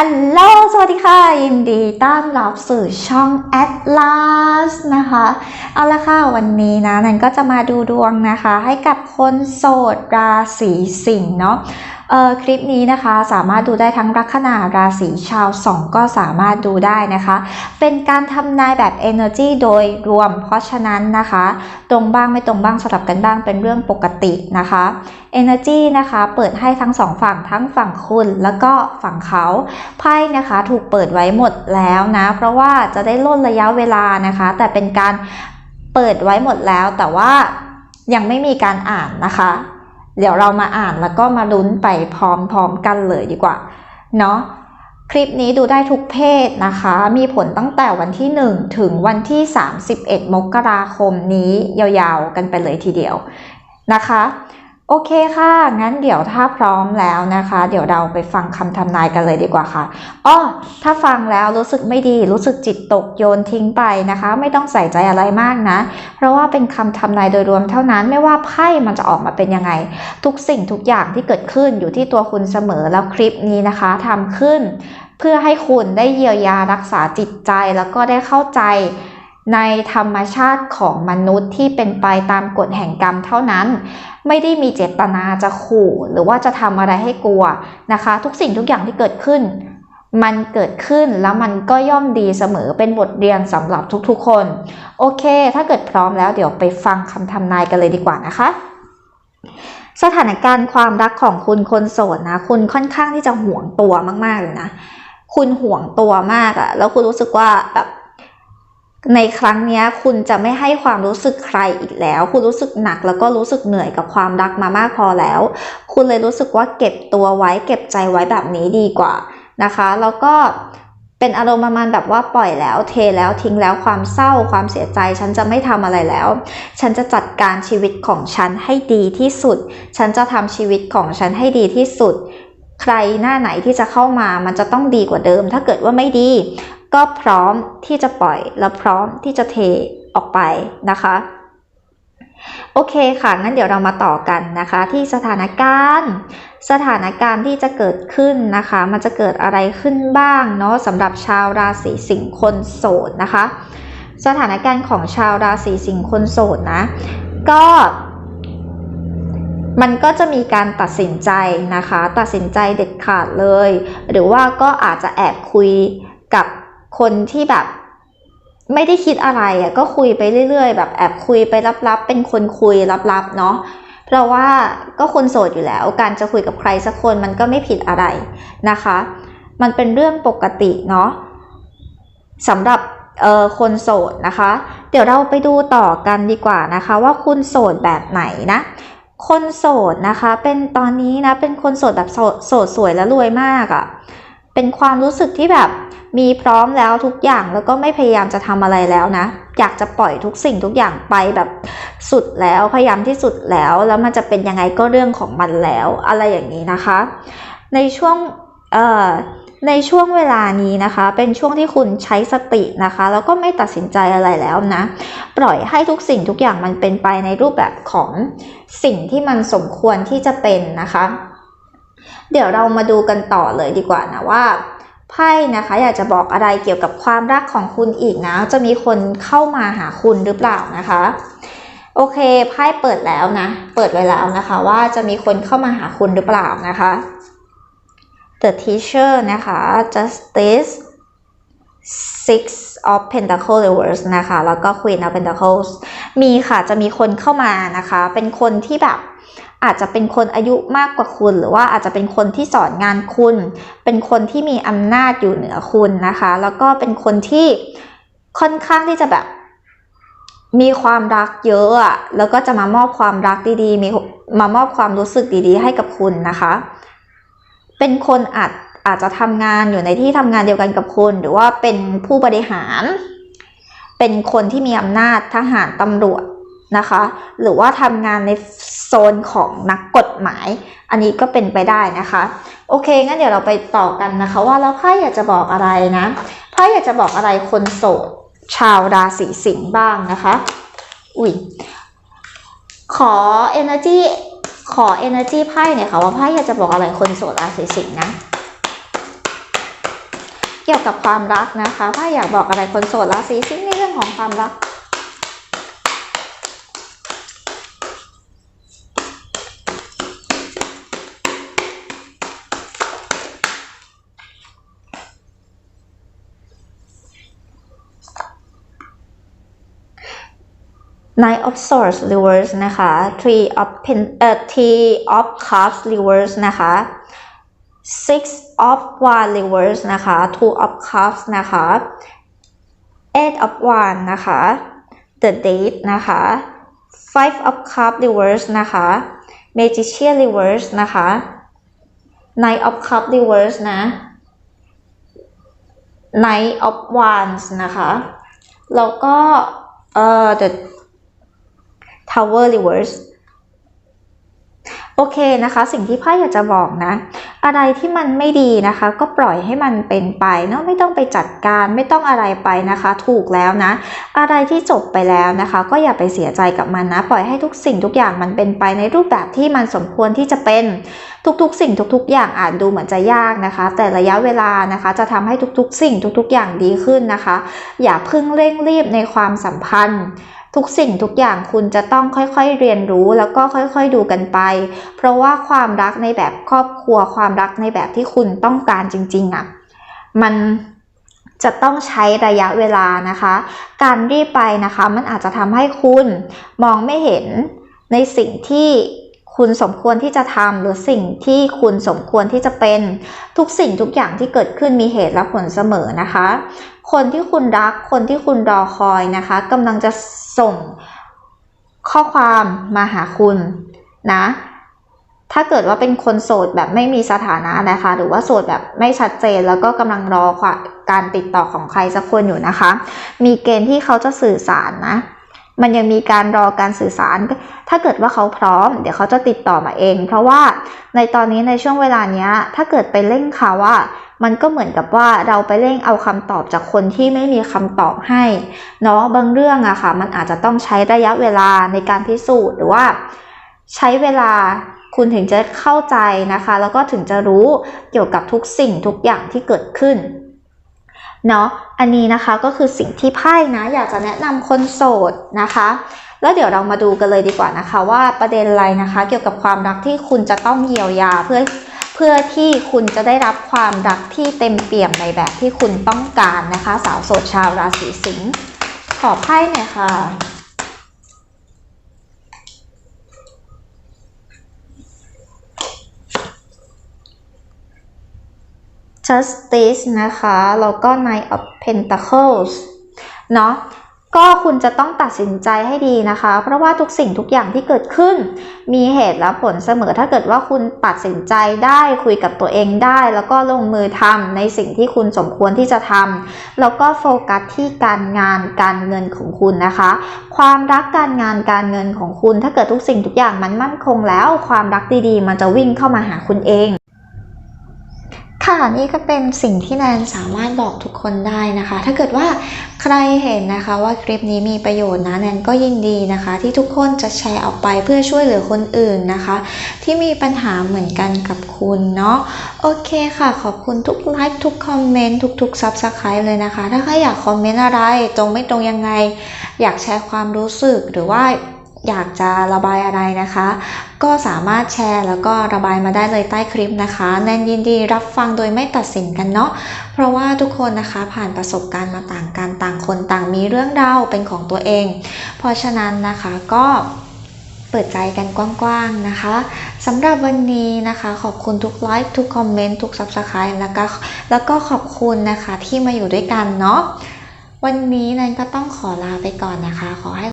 อัลโลสวัสดีค่ะ ยินดีต้อนรับสู่ช่อง Atlas นะคะ เอาละค่ะ วันนี้นะนันก็จะมาดูดวงนะคะ ให้กับคนโสดราศีสิงห์เนาะ เออคลิปนี้นะคะสามารถดูได้ทั้งลัคนาราศีชาวสองก็สามารถดูได้นะคะ เป็นการทำนายแบบ Energy โดยรวม เพราะฉะนั้นนะคะ ตรงบ้างไม่ตรงบ้างสลับกันบ้างเป็นเรื่องปกตินะคะ Energy นะคะเปิดให้ทั้งสองฝั่งทั้งฝั่งคุณแล้วก็ฝั่งเขาไพ่นะคะถูกเปิดไว้หมดแล้วนะเพราะว่าจะได้ล่นระยะเวลานะคะ แต่เป็นการเปิดไว้หมดแล้วแต่ว่ายังไม่มีการอ่านนะคะ เดี๋ยวเรามาอ่านแล้วก็มาลุ้นไปพร้อมๆกันเลยดีกว่าเนาะคลิปนี้ดูได้ทุกเพศนะคะ มีผลตั้งแต่วันที่ 1 ถึงวันที่ 31 มกราคมนี้ยาวๆกันไปเลยทีเดียวนะคะ โอเคค่ะ งั้นเดี๋ยวถ้าพร้อมแล้วนะคะ เดี๋ยวเราไปฟังคำทำนายกันเลยดีกว่าค่ะอ้อถ้าฟังแล้วรู้สึกไม่ดี รู้สึกจิตตกโยนทิ้งไปนะคะ ไม่ต้องใส่ใจอะไรมากนะ เพราะว่าเป็นคำทำนายโดยรวมเท่านั้นไม่ว่าไพ่มันจะออกมาเป็นยังไง ทุกสิ่งทุกอย่างที่เกิดขึ้นอยู่ที่ตัวคุณเสมอแล้วคลิปนี้นะคะทำขึ้น เพื่อให้คุณได้เยียวยารักษาจิตใจแล้วก็ได้เข้าใจ ในธรรมชาติของมนุษย์ที่เป็นไปตามกฎแห่งกรรมเท่านั้น ไม่ได้มีเจตนาจะขู่หรือว่าจะทำอะไรให้กลัวนะคะ ทุกสิ่งทุกอย่างที่เกิดขึ้น มันเกิดขึ้นแล้วมันก็ย่อมดีเสมอเป็นบทเรียนสำหรับทุกๆคน โอเค ถ้าเกิดพร้อมแล้วเดี๋ยวไปฟังคำทำนายกันเลยดีกว่านะคะสถานการณ์ความรักของคุณคนโสดนะ คุณค่อนข้างที่จะห่วงตัวมากๆเลยนะ คุณห่วงตัวมากอะแล้วคุณรู้สึกว่าแบบ ในครั้งนี้คุณจะไม่ให้ความรู้สึกใครอีกแล้ว คุณรู้สึกหนักแล้วก็รู้สึกเหนื่อยกับความรักมามากพอแล้ว คุณเลยรู้สึกว่าเก็บตัวไว้ เก็บใจไว้แบบนี้ดีกว่านะคะ แล้วก็เป็นอารมณ์ประมาณแบบว่าปล่อยแล้วเทแล้วทิ้งแล้วความเศร้าความเสียใจ ฉันจะไม่ทำอะไรแล้ว ฉันจะจัดการชีวิตของฉันให้ดีที่สุด ฉันจะทำชีวิตของฉันให้ดีที่สุดใครหน้าไหนที่จะเข้ามามันจะต้องดีกว่าเดิม ถ้าเกิดว่าไม่ดี ก็พร้อมที่จะปล่อยและพร้อมที่จะเทออกไปนะคะโอเคค่ะ งั้นเดี๋ยวเรามาต่อกันนะคะ ที่สถานการณ์ สถานการณ์ที่จะเกิดขึ้นนะคะ มันจะเกิดอะไรขึ้นบ้างเนาะสำหรับชาวราศีสิงห์คนโสดนะคะ สถานการณ์ของชาวราศีสิงห์คนโสดนะ ก็มันก็จะมีการตัดสินใจนะคะ ตัดสินใจเด็ดขาดเลย หรือว่าก็อาจจะแอบคุย คนที่แบบ ไม่ได้คิดอะไรอะก็คุยไปเรื่อยๆ แบบแอบคุยไปลับๆ เป็นคนคุยลับๆเนาะเพราะว่าก็คนโสดอยู่แล้ว การจะคุยกับใครสักคนมันก็ไม่ผิดอะไรนะคะ มันเป็นเรื่องปกติเนาะสำหรับคนโสดนะคะ เดี๋ยวเราไปดูต่อกันดีกว่านะคะ ว่าคุณโสดแบบไหนนะ คนโสดนะคะ เป็นตอนนี้นะเป็นคนโสดแบบโสดโสดสวยและรวยมากอะ่ะเป็นความรู้สึกที่แบบ มีพร้อมแล้วทุกอย่างแล้วก็ไม่พยายามจะทำอะไรแล้วนะ อยากจะปล่อยทุกสิ่งทุกอย่างไปแบบสุดแล้วพยายามที่สุดแล้ว แล้วมันจะเป็นยังไงก็เรื่องของมันแล้ว อะไรอย่างนี้นะคะ ในช่วงเอ่อในช่วงเวลานี้นะคะ เป็นช่วงที่คุณใช้สตินะคะ แล้วก็ไม่ตัดสินใจอะไรแล้วนะ ปล่อยให้ทุกสิ่งทุกอย่างมันเป็นไปในรูปแบบของสิ่งที่มันสมควรที่จะเป็นนะคะ เดี๋ยวเรามาดูกันต่อเลยดีกว่านะว่า ไพ่นะคะ อยากจะบอกอะไรเกี่ยวกับความรักของคุณอีกนะ จะมีคนเข้ามาหาคุณหรือเปล่านะคะ โอเคไพ่เปิดแล้วนะ เปิดไว้แล้วนะคะ ว่าจะมีคนเข้ามาหาคุณหรือเปล่านะคะ The Teacher นะคะ Justice Six of Pentacle Reverse นะคะ แล้วก็ Queen of Pentacles มีค่ะจะมีคนเข้ามานะคะ เป็นคนที่แบบ อาจจะเป็นคนอายุมากกว่าคุณ หรือว่าอาจจะเป็นคนที่สอนงานคุณ เป็นคนที่มีอำนาจอยู่เหนือคุณนะคะ แล้วก็เป็นคนที่ค่อนข้างที่จะแบบ มีความรักเยอะอะแล้วก็จะมามอบความรักดีๆ มีมามอบความรู้สึกดีๆ ให้กับคุณนะคะ เป็นคนอาจอาจจะทำงานอยู่ในที่ทำงานเดียวกันกับคุณ หรือว่าเป็นผู้บริหาร เป็นคนที่มีอำนาจทหารตำรวจ นะคะ หรือว่าทำงานในโซนของนักกฎหมาย อันนี้ก็เป็นไปได้นะคะ โอเค งั้นเดี๋ยวเราไปต่อกันนะคะ ว่าแล้วไพ่อยากจะบอกอะไรนะไพ่อยากจะบอกอะไรคนโสดชาวราศีสิงห์บ้างนะคะ อุ้ยขอ energy ขอ energy ไพ่เนี่อยค่ะว่าไพ่อยากจะบอกอะไรคนโสดราศีสิงห์นะเกี่ยวกับความรักนะคะ ถ้าอยากบอกอะไรคนโสดราศีสิงห์ในเรื่องของความรัก Nine of Swords Reverse นะคะ Three of Pen เอ่อ Three of Cups Reverse นะคะ Six of Wands Reverse นะคะ Two of Cups นะคะ Eight of Wands นะคะ The Date นะคะ Five of Cups Reverse นะคะ Magician Reverse นะคะ Nine of Cups Reverse นะ Knight of Wands นะคะ แล้วก็เอ่อ The Tower Reverse โอเคนะคะ สิ่งที่ไพ่อยากจะบอกนะ อะไรที่มันไม่ดีนะคะ ก็ปล่อยให้มันเป็นไปเนาะไม่ต้องไปจัดการไม่ต้องอะไรไปนะคะ ถูกแล้วนะ อะไรที่จบไปแล้วนะคะ ก็อย่าไปเสียใจกับมันนะ ปล่อยให้ทุกสิ่งทุกอย่างมันเป็นไปในรูปแบบที่มันสมควรที่จะเป็นทุกๆ สิ่งทุกๆ อย่างอาจดูเหมือนจะยากนะคะ แต่ระยะเวลานะคะ จะทำให้ทุกๆ สิ่งทุกๆ อย่างดีขึ้นนะคะ อย่าเพิ่งเร่งรีบในความสัมพันธ์ ทุกสิ่งทุกอย่างคุณจะต้องค่อยๆเรียนรู้แล้วก็ค่อยๆดูกันไป เพราะว่าความรักในแบบครอบครัวความรักในแบบที่คุณต้องการจริงๆอะ่ะมันจะต้องใช้ระยะเวลานะคะ การรีบไปนะคะ มันอาจจะทำให้คุณมองไม่เห็นในสิ่งที่ คุณสมควรที่จะทำหรือสิ่งที่คุณสมควรที่จะเป็นทุกสิ่งทุกอย่างที่เกิดขึ้นมีเหตุและผลเสมอนะคะ คนที่คุณรักคนที่คุณรอคอยนะคะกำลังจะส่งข้อความมาหาคุณนะถ้าเกิดว่าเป็นคนโสดแบบไม่มีสถานะนะคะ หรือว่าโสดแบบไม่ชัดเจนแล้วก็กำลังรอการติดต่อของใครสักคนอยู่นะคะ มีเกณฑ์ที่เขาจะสื่อสารนะ มันยังมีการรอการสื่อสาร ถ้าเกิดว่าเขาพร้อม เดี๋ยวเขาจะติดต่อมาเอง เพราะว่าในตอนนี้ในช่วงเวลานี้ถ้าเกิดไปเร่งเขาว่า มันก็เหมือนกับว่าเราไปเร่งเอาคำตอบจากคนที่ไม่มีคำตอบให้เนาะบางเรื่องอะค่ะ มันอาจจะต้องใช้ระยะเวลาในการพิสูจน์หรือว่า ใช้เวลาคุณถึงจะเข้าใจนะคะ แล้วก็ถึงจะรู้เกี่ยวกับทุกสิ่งทุกอย่างที่เกิดขึ้น เนาะอันนี้นะคะก็คือสิ่งที่ไพ่นะอยากจะแนะนำคนโสดนะคะ แล้วเดี๋ยวเรามาดูกันเลยดีกว่านะคะ ว่าประเด็นอะไรนะคะ เกี่ยวกับความรักที่คุณจะต้องเยียวยาเพื่อเพื่อที่คุณจะได้รับความรักที่เต็มเปี่ยมในแบบที่คุณต้องการนะคะ สาวโสดชาวราศีสิงห์ขอไพ่หน่อยค่ะ justice นะคะ แล้วก็ knight of pentacles เนาะก็คุณจะต้องตัดสินใจให้ดีนะคะ เพราะว่าทุกสิ่งทุกอย่างที่เกิดขึ้น มีเหตุและผลเสมอถ้าเกิดว่าคุณตัดสินใจได้คุยกับตัวเองได้ แล้วก็ลงมือทำในสิ่งที่คุณสมควรที่จะทำแล้วก็โฟกัสที่การงานการเงินของคุณนะคะ ความรักการงานการเงินของคุณ ถ้าเกิดทุกสิ่งทุกอย่างมันมั่นคงแล้ว ความรักดีๆ มันจะวิ่งเข้ามาหาคุณเอง ค่ะนี่ก็เป็นสิ่งที่แนนสามารถบอกทุกคนได้นะคะ ถ้าเกิดว่าใครเห็นนะคะว่าคลิปนี้มีประโยชน์นะแนนก็ยินดีนะคะ ที่ทุกคนจะแชร์ออกไปเพื่อช่วยเหลือคนอื่นนะคะ ที่มีปัญหาเหมือนกันกับคุณเนาะโอเคค่ะ ขอบคุณทุกไลค์ทุกคอมเมนต์ทุกๆซับสไครต์เลยนะคะ ถ้าใครอยากคอมเมนต์อะไร ตรงไม่ตรงยังไง อยากแชร์ความรู้สึกหรือว่า อยากจะระบายอะไรนะคะ ก็สามารถแชร์แล้วก็ระบายมาได้เลยใต้คลิปนะคะแนนยินดีรับฟังโดยไม่ตัดสินกันเนาะเพราะว่าทุกคนนะคะผ่านประสบการณ์มาต่างกันต่างคนต่างมีเรื่องราวเป็นของตัวเอง เพราะฉะนั้นนะคะก็เปิดใจกันกว้างๆนะคะสำหรับวันนี้นะคะ ขอบคุณทุกไลค์ทุกคอมเมนต์ทุก Subscribe แล้วก็แล้วก็ขอบคุณนะคะที่มาอยู่ด้วยกันเนาะวันนี้แนนก็ต้องขอลาไปก่อนนะคะ ขอให้